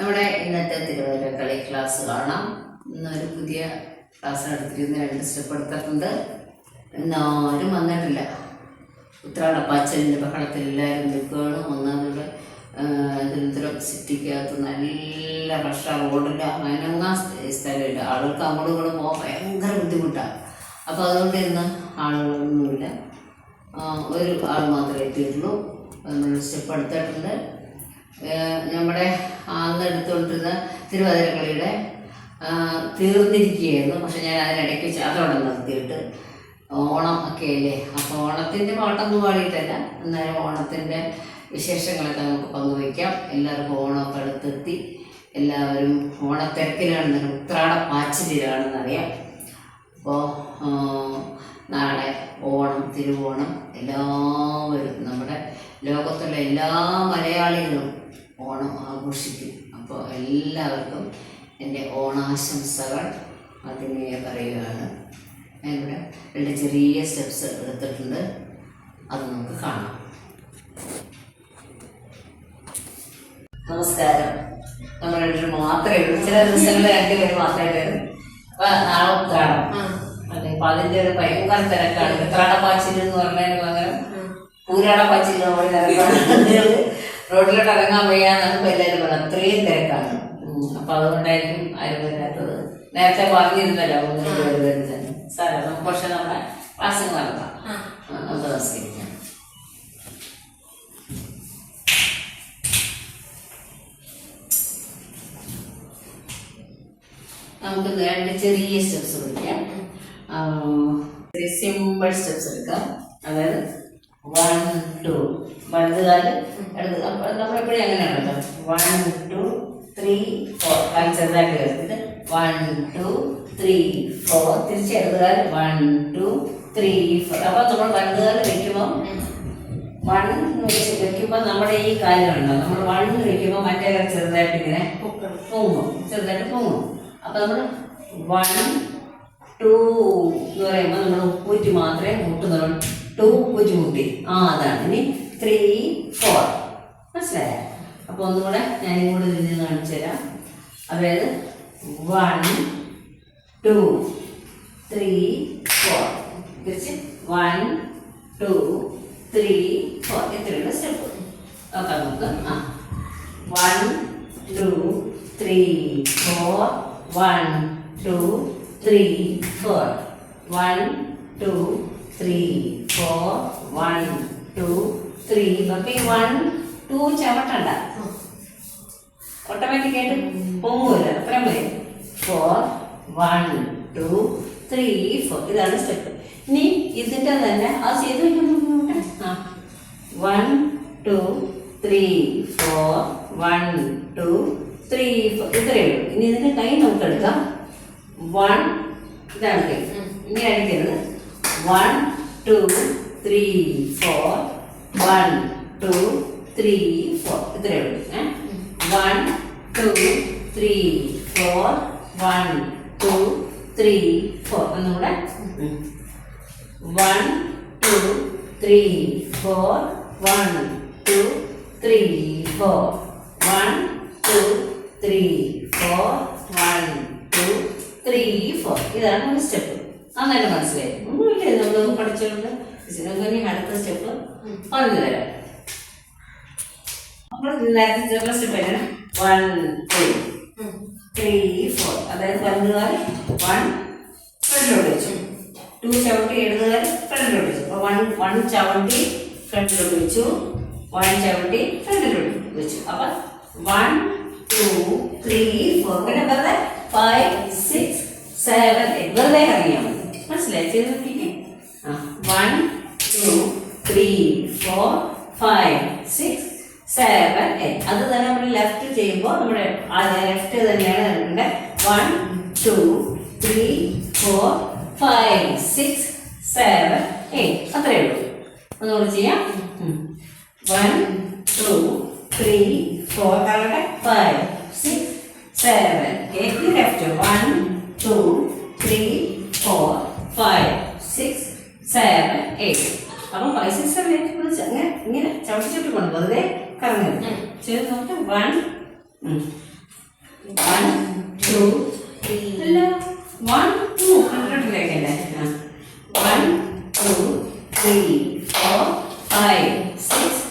നമ്മുടെ ഇന്നത്തെ തിരുവനന്തപുരം കളി ക്ലാസ് കാണാം. ഇന്നൊരു പുതിയ ക്ലാസ് നടത്തിയിരുന്ന രണ്ട് സ്റ്റെപ്പ് എടുത്തിട്ടുണ്ട്. എന്നാരും വന്നിട്ടില്ല. ഉത്രാടപ്പാച്ചലിന്റെ ബഹളത്തിൽ എല്ലാവരും നിൽക്കുകയാണ്. ഒന്നാമത് തിരുവനന്തപുരം സിറ്റിക്കകത്ത് നല്ല റഷ റോഡില്ല അനങ്ങാൻ സ്ഥ- സ്ഥലമില്ല. ആളുകൾക്ക് അങ്ങോട്ടും ഇങ്ങോട്ടും പോകാൻ ഭയങ്കര ബുദ്ധിമുട്ടാണ് അപ്പോൾ അതുകൊണ്ട് ഇന്ന് ആളുകളൊന്നുമില്ല. ഒരു ആൾ മാത്രമേ എത്തിയിട്ടുള്ളൂ. സ്റ്റെപ്പ് എടുത്തിട്ടുണ്ട്. നമ്മുടെ അന്ന് എടുത്തുകൊണ്ടിരുന്ന തിരുവാതിരക്കളിയുടെ തീർന്നിരിക്കുകയായിരുന്നു. പക്ഷെ ഞാൻ അതിനിടയ്ക്ക് അതോടെ നിർത്തിയിട്ട് ഓണം ഒക്കെ അല്ലേ അപ്പോൾ ഓണത്തിന്റെ പാട്ടൊന്നും പാടിയിട്ടല്ല. എന്നാലും ഓണത്തിന്റെ വിശേഷങ്ങളൊക്കെ നമുക്ക് പങ്കുവയ്ക്കാം എല്ലാവർക്കും ഓണമൊക്കെ അടുത്തെത്തി. എല്ലാവരും ഓണത്തിരക്കിലാണ് ഉത്രാട പാച്ചിലാണെന്നറിയാം അപ്പോൾ നാളെ ഓണം തിരുവോണം എല്ലാവരും നമ്മുടെ ലോകത്തുള്ള എല്ലാ മലയാളികളും ഓണം ആഘോഷിക്കും. അപ്പോൾ എല്ലാവർക്കും എന്റെ ഓണാശംസകൾ അതിനെ പറയുകയാണ്. ഞാനിവിടെ രണ്ട് ചെറിയ സ്റ്റെപ്സ് എടുത്തിട്ടുണ്ട്. അത് നമുക്ക് കാണാം. നമസ്കാരം. നമ്മൾ രണ്ടുപേരും മാത്രമേ ഉള്ളൂ. ചില ദിവസങ്ങളിൽ രണ്ടുപേര് മാത്രമേ വരും അപ്പൊ നാളെ കാണാം. അതെ അപ്പൊ അതിന്റെ ഒരു ഭയങ്കര തിരക്കാണ്. ഉത്രാടപ്പാച്ചിൽ എന്ന് പറഞ്ഞതിന് തിരക്കാണ് റോഡിലോട്ട് ഇറങ്ങാൻ വയ്യാന്നാണ് എല്ലാവരും പറയുന്നത് അത്രയും തിരക്കാണ്. അപ്പൊ അതുകൊണ്ടായിരിക്കും ആരും വരാത്തത്. നേരത്തെ പറഞ്ഞിരുന്നല്ലോ വരുന്നത് സാറേ നമുക്ക് പക്ഷെ നമ്മുടെ ക്ലാസ്സിൽ നടത്താം നമുക്ക് നമസ്കരിക്കാം നമുക്ക് രണ്ട് ചെറിയ സ്റ്റെപ്സ് പഠിക്കാം സിമ്പിൾ സ്റ്റെപ്സ് എടുക്കാം. അതായത് വൺ ടു വലത് കാൽ എടുത്ത് അപ്പോൾ നമ്മളെപ്പോഴും അങ്ങനെയാണ് കേട്ടോ വൺ ടു ത്രീ ഫോർ കാൽ ചെറുതായിട്ട് ചേർത്തിട്ട് വൺ ടു ത്രീ ഫോർ തിരിച്ച് ഇടത് കാൽ വൺ ടു ത്രീ ഫോർ നമ്മൾ വലത് കാൽ വെക്കുമ്പോൾ വൺ വെച്ച് നമ്മുടെ ഈ കാലുകളുണ്ടോ നമ്മൾ വൺ വെക്കുമ്പോൾ മറ്റേ കാര്യം ചെറുതായിട്ട് ഇങ്ങനെ പൊങ്ങും. ചെറുതായിട്ട് പൊങ്ങും. അപ്പോൾ നമ്മൾ വൺ ടു എന്ന് പറയുമ്പോൾ നമ്മൾ ഉപ്പൂറ്റി മാത്രമേ മുട്ടുന്നുള്ളൂ ടു ഉപ്പൂറ്റി മുട്ടി ആ അതാണ്. ഇനി ത്രീ ഫോർ മനസ്സിലായോ? അപ്പോൾ ഒന്നുകൂടെ ഞാനും കൂടെ ഇതിൽ നിന്ന് കാണിച്ചു തരാം. അതായത് വൺ ടു ത്രീ ഫോർ തിരിച്ച് വൺ ടു ത്രീ ഫോർ ഇത്രയുള്ള സ്റ്റെപ്പ് ഓക്കെ നമുക്ക് ആ. One two three four one two three four one two three four one two three അപ്പം ഈ വൺ ടു ചവിട്ടണ്ട. ഓട്ടോമാറ്റിക്കായിട്ട് പൊങ്ങുമല്ലോ അത്രയും വരും four one two three four ഇതാണ് സ്റ്റെപ്പ് ഇനി ഇതിന്റെ തന്നെ ആ ചെയ്ത് ആ. One two three four one two three four ഇത്രയേ ഉള്ളൂ. ഇനി ഇതിന്റെ കൈ നമുക്ക് എടുക്കാം. വൺ ഇതാണ് കൈ ഇനി അടിക്കരുത്. One two three four one two three four ഇത്രയേ ഉള്ളൂ. ഏ? One two three four one two three four ഒന്നുകൂടെ one two three four one two three four one two three four one two three four ഇതാണ് ഒരു step. നന്നായിട്ട് മനസ്സിലായി. ഒന്നുമില്ല നമ്മളൊന്നും പഠിച്ചുകൊണ്ട് ഇനി അടുത്ത സ്റ്റെപ്പ് പറഞ്ഞു തരാം. അപ്പോൾ നേരത്തെ ചെറുള്ള സ്റ്റെപ്പ് എങ്ങനെ വൺ ടു ത്രീ ഫോർ അതായത് വലുതുകാൽ വൺ ഫ്രണ്ടിലോട്ട് വെച്ചു. ടു ചവിട്ടി ഇടതുകാൽ ഫ്രണ്ടിലോട്ട് വെച്ചു. അപ്പോൾ വൺ വൺ ചവിട്ടി ഫ്രണ്ടിലോട്ട് വെച്ചു. വൺ ചവിട്ടി ഫ്രണ്ടിലോട്ട് വെച്ചു. അപ്പോൾ വൺ ടു ത്രീ ഫോർ പിന്നെ വെറുതെ ഫൈവ് സിക്സ് സെവൻ വെറുതെ അറിയാം മതി മനസ്സിലായി? ചെയ്ത് നോക്കിക്കേ. ആ one two three four five six seven eight അത് തന്നെ നമ്മൾ ലെഫ്റ്റ് ചെയ്യുമ്പോൾ നമ്മുടെ ലെഫ്റ്റ് തന്നെയാണ് നമ്മുടെ one two three four five six seven eight അത്രയേ ഉള്ളൂ. ഒന്നുകൂടി ചെയ്യാം. വൺ ടു ത്രീ ഫോർ കാണട്ടെ five six seven eight left one two three four five six seven eight അപ്പം ഫൈവ് സിക്സ് സെവൻ എയ്റ്റ് വിളിച്ച് അങ്ങനെ ഇങ്ങനെ ചവിട്ടി ചവിട്ടി കൊണ്ട് വെറുതെ കറങ്ങരുത്. ചെയ്ത് നോക്കാം വൺ വൺ ടു അല്ല. One two കണ്ടിട്ടില്ലേക്കല്ലേ one two three four five six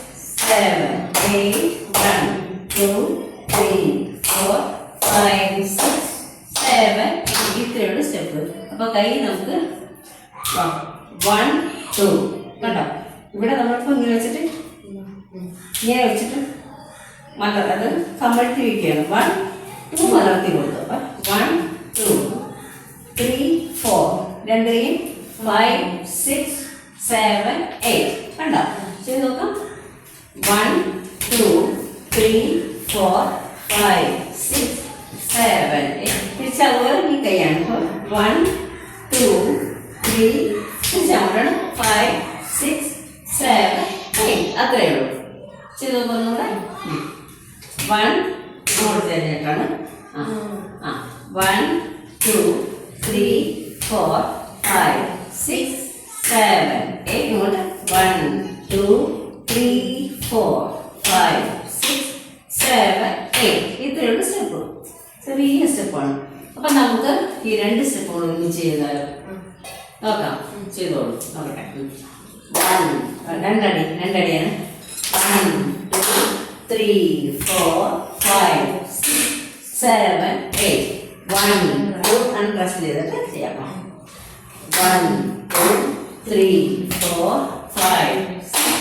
seven eight one two three four five six seven ഇത്രയുള്ള സ്റ്റെപ്പ്. അപ്പോൾ കൈ നമുക്ക് വൺ ടു കണ്ടോ? ഇവിടെ നമ്മളിപ്പോൾ ഇങ്ങനെ വെച്ചിട്ട് ഇങ്ങനെ വെച്ചിട്ട് മലർ അത് കമഴ്ത്തി വയ്ക്കുകയാണ് വൺ ടു മലർത്തി കൊടുത്തു. അപ്പം വൺ ടു ത്രീ ഫോർ രണ്ട് ഫൈവ് സിക്സ് സെവൻ എയ്റ്റ് കണ്ടോ ചെയ്ത് നോക്കാം one two three four five six seven eight തിരിച്ചതുപോലെ ഈ കൈയാണ് അപ്പോൾ വൺ ടു ത്രീ തിരിച്ചങ്ങോട്ടാണ് ഫൈവ് സിക്സ് സെവൻ എയ്റ്റ് അത്രയേ ഉള്ളൂ ചെയ്ത് നോക്കുന്നൂടെ വൺ ഇങ്ങോട്ട് ആ ആ. One two three four five six seven eight ഇങ്ങോട്ട്. One two three four five six seven eight ഇത്രയുള്ള സ്റ്റെപ്പ് ചെറിയ സ്റ്റെപ്പാണ് അപ്പം നമുക്ക് ഈ രണ്ട് സ്റ്റെപ്പുകൾ ഒരുമിച്ച് ചെയ്താലോ? നോക്കാം. ചെയ്തോളൂ. നോക്കട്ടെ. വൺ രണ്ടടി. രണ്ടടിയാണ്. One three four five six seven eight one two untrust ചെയ്തിട്ട് ചെയ്യാം. One two three four five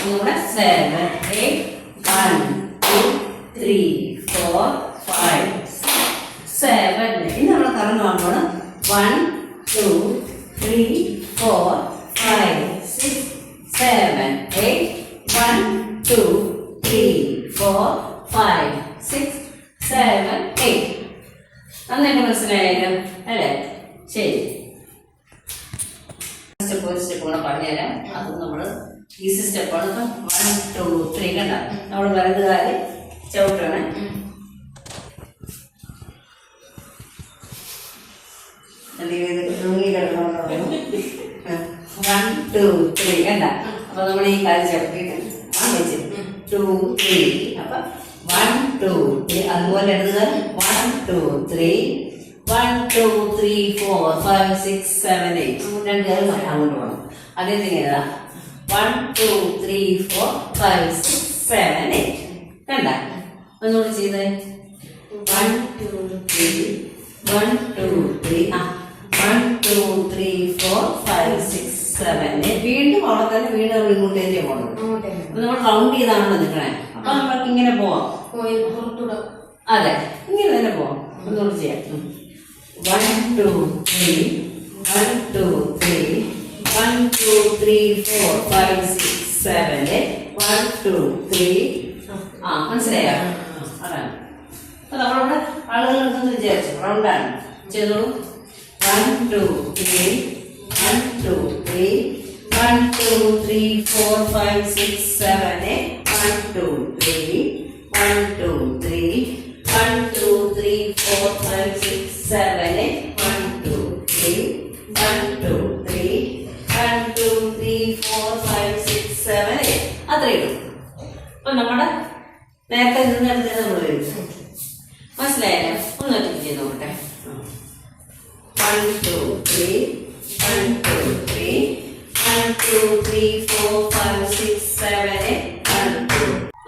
നമ്മുടെ seven eight one two three four five seven ഇനി നമ്മൾ കറങ്ങി വാങ്ങണം one two three four five six seven eight one two three four five six seven eight നന്നായിട്ട് മനസ്സിലായാലും അല്ലേ? ശരി. സ്റ്റെപ്പ് ഒരു സ്റ്റെപ്പ് കൂടെ പറഞ്ഞുതരാം. അത് നമ്മൾ ഈസി സ്റ്റെപ്പാണ് ഇപ്പം വൺ ടു ത്രീ കണ്ട? നമ്മൾ വലത് കാൽ ചവിട്ടണം. അപ്പൊ നമ്മൾ ഈ കാൽ വെച്ച്. ടു ത്രീ അപ്പൊ വൺ ടു ത്രീ അതുപോലെ എടുത്തത് one two three one two three four five six seven eight രണ്ട് കാലം അങ്ങോട്ട് പോകണം. അതേ ഇങ്ങനെ one two three four five six seven eight കണ്ട? ഒന്നുകൂടി ചെയ്തേ. One two three one two three ആ. One two three four five six seven വീണ്ടും അവിടെ തന്നെ വീണ്ടും നമ്മൾ ഇങ്ങോട്ട് തന്നെ പോകണം നമ്മൾ റൗണ്ട് ചെയ്താണല്ലോ നിൽക്കണേ. അപ്പൊ നമ്മൾക്ക് ഇങ്ങനെ പോവാം അതെ ഇങ്ങനെ തന്നെ പോവാം. ഒന്നുകൂടി ചെയ്യാം. One two three one two three one two three four five six seven one two three ആ. മനസ്സിലായോ? അതാണ്. അപ്പൊ നമ്മളവിടെ ആളുകൾ ഉണ്ടെന്ന് വിചാരിച്ചു. റൗണ്ടാണ്. ചെയ്തോളൂ. One two three one two three one two three four five six seven one One, two, three. One, two, three. One, two, three, four, five, six, seven.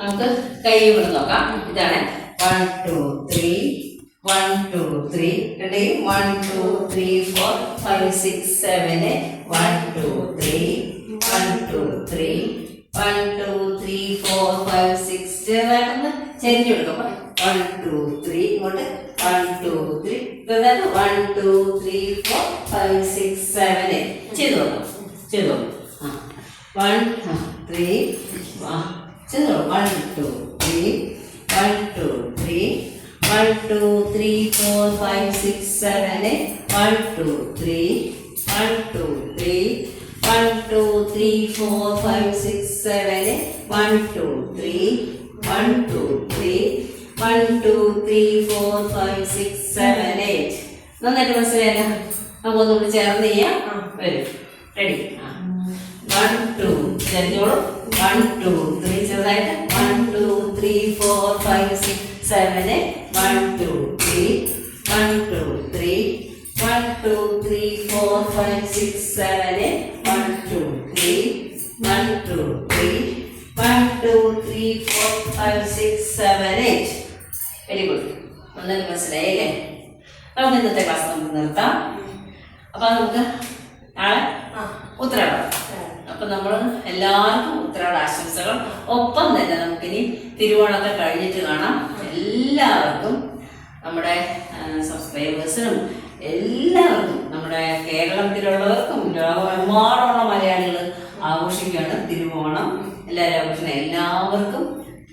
നമുക്ക് കൈ കൊണ്ട് നോക്കാം. ഇതാണ് one two three one two three ready one two three four five six seven one two three one two three one two three four five six ചെറുതായിട്ടൊന്ന് ചെരിഞ്ഞു കൊടുക്കും one two three ഇങ്ങോട്ട് one two three അതായത് one two three four five six seven ചെയ്തു ചെയ്തു ആ. One three ചെയ്തോളൂ one two three one two three one two three four five six seven one two three one two three one two three four five six seven one two three one two three one two three four five six seven eight നന്നായിട്ട് മനസ്സിലായല്ലോ? നമുക്ക് ഒന്നുകൂടി ചേർന്ന് ചെയ്യാം. വരും. Ready one two ചെറിഞ്ഞോളൂ one two three ചെറുതായിട്ട്. One two three four five six seven one two three one two three one two three four five six seven one two three one two three one two three four five six seven eight very good ഒന്നും മനസ്സിലായില്ലേ നമുക്ക് ഇന്നത്തെ class നമുക്ക് നിർത്താം. അപ്പം നമുക്ക് നാളെ ഉത്തരാടം അപ്പൊ നമ്മൾ എല്ലാവർക്കും ഉത്രാട ആശംസകൾ ഒപ്പം തന്നെ നമുക്കിനി തിരുവോണത്തെ കഴിഞ്ഞിട്ട് കാണാം. എല്ലാവർക്കും നമ്മുടെ സബ്സ്ക്രൈബേഴ്സിനും എല്ലാവർക്കും നമ്മുടെ കേരളത്തിലുള്ളവർക്കും ലോകമെമ്പാടുള്ള മലയാളികൾ ആഘോഷിക്കുകയാണ് തിരുവോണം. എല്ലാവരും ആഘോഷിക്കുന്ന എല്ലാവർക്കും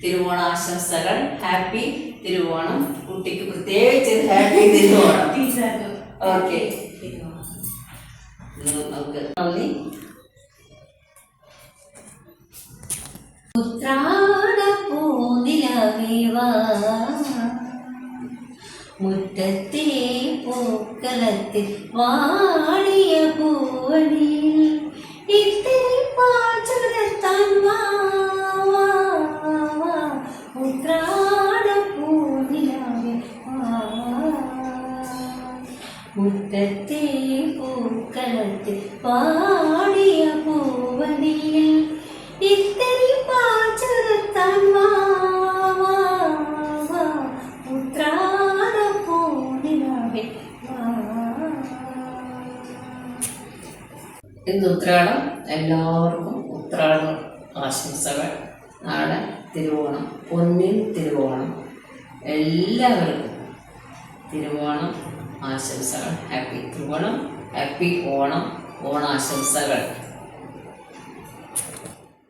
തിരുവോണ ആശംസകൾ ഹാപ്പി തിരുവോണം. കുട്ടിക്ക് പ്രത്യേകിച്ച് ഹാപ്പി തിരുവോണം. ഓക്കെ നമുക്ക് നന്ദി ഉത്രാട പൂനിലവിവാ മുറ്റത്തെ പൂക്കളത്തിൽ വാടിയ പൂവണിയിൽ ഇത്തിരി പാച്ചുരത്താൻ വാ, വാ, ഇന്ന് ഉത്രാടം. എല്ലാവർക്കും ഉത്രാടം ആശംസകൾ. നാളെ തിരുവോണം. പൊന്നിൻ തിരുവോണം. എല്ലാവർക്കും തിരുവോണം ആശംസകൾ. ഹാപ്പി തിരുവോണം. ഹാപ്പി ഓണം. ഓണാശംസകൾ.